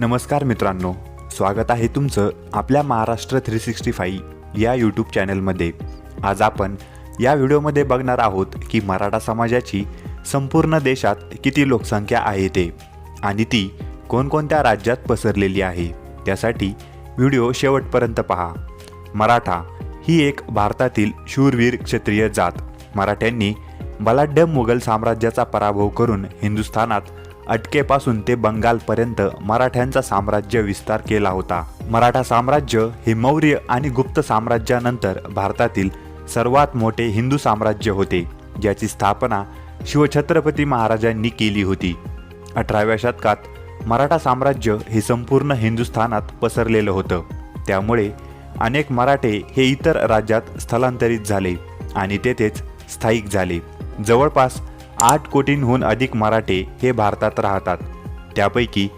नमस्कार मित्रांनो स्वागत आहे तुमचं आपल्या महाराष्ट्र थ्री सिक्स्टी फाईव्ह या यूट्यूब चॅनलमध्ये आज आपण या व्हिडिओमध्ये बघणार आहोत की मराठा समाजाची संपूर्ण देशात किती लोकसंख्या आहे ते आणि ती कोणकोणत्या राज्यात पसरलेली आहे. त्यासाठी व्हिडिओ शेवटपर्यंत पहा. मराठा ही एक भारतातील शूरवीर क्षत्रिय जात. मराठ्यांनी बलाढ्य मुघल साम्राज्याचा पराभव करून हिंदुस्थानात अटकेपासून ते बंगालपर्यंत मराठ्यांचा साम्राज्य विस्तार केला होता. मराठा साम्राज्य हे मौर्य आणि गुप्त साम्राज्यानंतर भारतातील सर्वात मोठे हिंदू साम्राज्य होते ज्याची स्थापना शिवछत्रपती महाराजांनी केली होती. अठराव्या शतकात मराठा साम्राज्य हे संपूर्ण हिंदुस्थानात पसरलेलं होतं. त्यामुळे अनेक मराठे हे इतर राज्यात स्थलांतरित झाले आणि तेथेच स्थायिक झाले. जवळपास आठ कोटींहून अधिक मराठे हे भारतात राहतात. त्यापैकी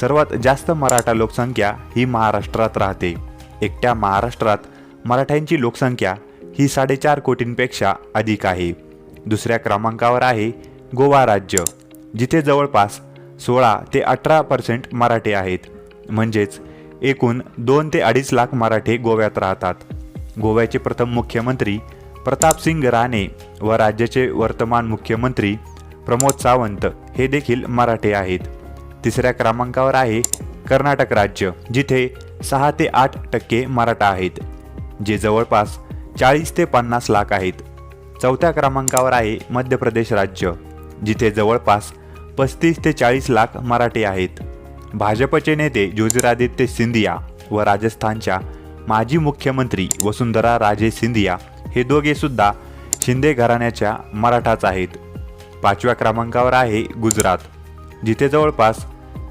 सर्वात जास्त मराठा लोकसंख्या ही महाराष्ट्रात राहते. एकट्या महाराष्ट्रात मराठ्यांची लोकसंख्या ही साडेचार कोटींपेक्षा अधिक आहे. दुसऱ्या क्रमांकावर आहे गोवा राज्य जिथे जवळपास सोळा ते अठरा पर्सेंट मराठे आहेत. म्हणजेच एकूण दोन ते अडीच लाख मराठे गोव्यात राहतात. गोव्याचे प्रथम मुख्यमंत्री प्रतापसिंग राणे व राज्याचे वर्तमान मुख्यमंत्री प्रमोद सावंत हे देखील मराठे आहेत. तिसऱ्या क्रमांकावर आहे कर्नाटक राज्य जिथे सहा ते आठ टक्के मराठा आहेत जे जवळपास चाळीस ते पन्नास लाख आहेत. चौथ्या क्रमांकावर आहे मध्य प्रदेश राज्य जिथे जवळपास पस्तीस ते चाळीस लाख मराठे आहेत. भाजपचे नेते ज्योतिरादित्य सिंधिया व राजस्थानच्या माजी मुख्यमंत्री वसुंधरा राजे सिंधिया हे दोघे सुद्धा शिंदे घराण्याच्या मराठाच आहेत. पाचव्या क्रमांकावर आहे गुजरात जिथे जवळपास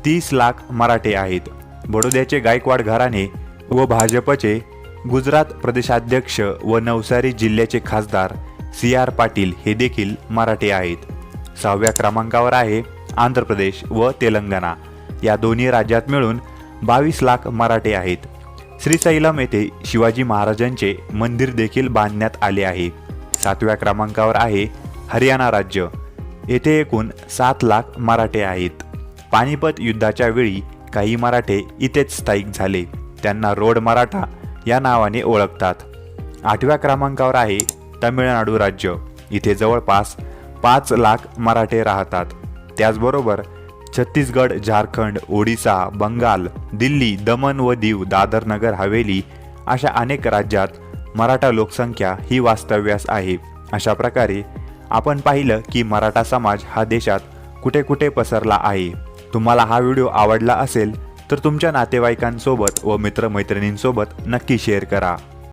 तीस लाख मराठे आहेत. बडोद्याचे गायकवाड घराणे व भाजपचे गुजरात प्रदेशाध्यक्ष व नवसारी जिल्ह्याचे खासदार सी आर पाटील हे देखील मराठे आहेत. सहाव्या क्रमांकावर आहे आंध्र प्रदेश व तेलंगणा. या दोन्ही राज्यात मिळून बावीस लाख मराठे आहेत. श्रीसैलम येथे शिवाजी महाराजांचे मंदिर देखील बांधण्यात आले आहे. सातव्या क्रमांकावर आहे हरियाणा राज्य. येथे एकूण सात लाख मराठे आहेत. पानिपत युद्धाच्या वेळी काही मराठे इथेच स्थायिक झाले. त्यांना रोड मराठा या नावाने ओळखतात. आठव्या क्रमांकावर आहे तमिळनाडू राज्य. इथे जवळपास पाच लाख मराठे राहतात. त्याचबरोबर छत्तीसगड झारखंड ओडिसा बंगाल दिल्ली दमण व दीव दादर नगर हवेली अशा अनेक राज्यात मराठा लोकसंख्या ही वास्तव्यास आहे. अशा प्रकारे आपण पाहिलं की मराठा समाज हा देशात कुठे कुठे पसरला आहे. तुम्हाला हा व्हिडिओ आवडला असेल तर तुमच्या नातेवाईकांसोबत व मित्रमैत्रिणींसोबत नक्की शेअर करा.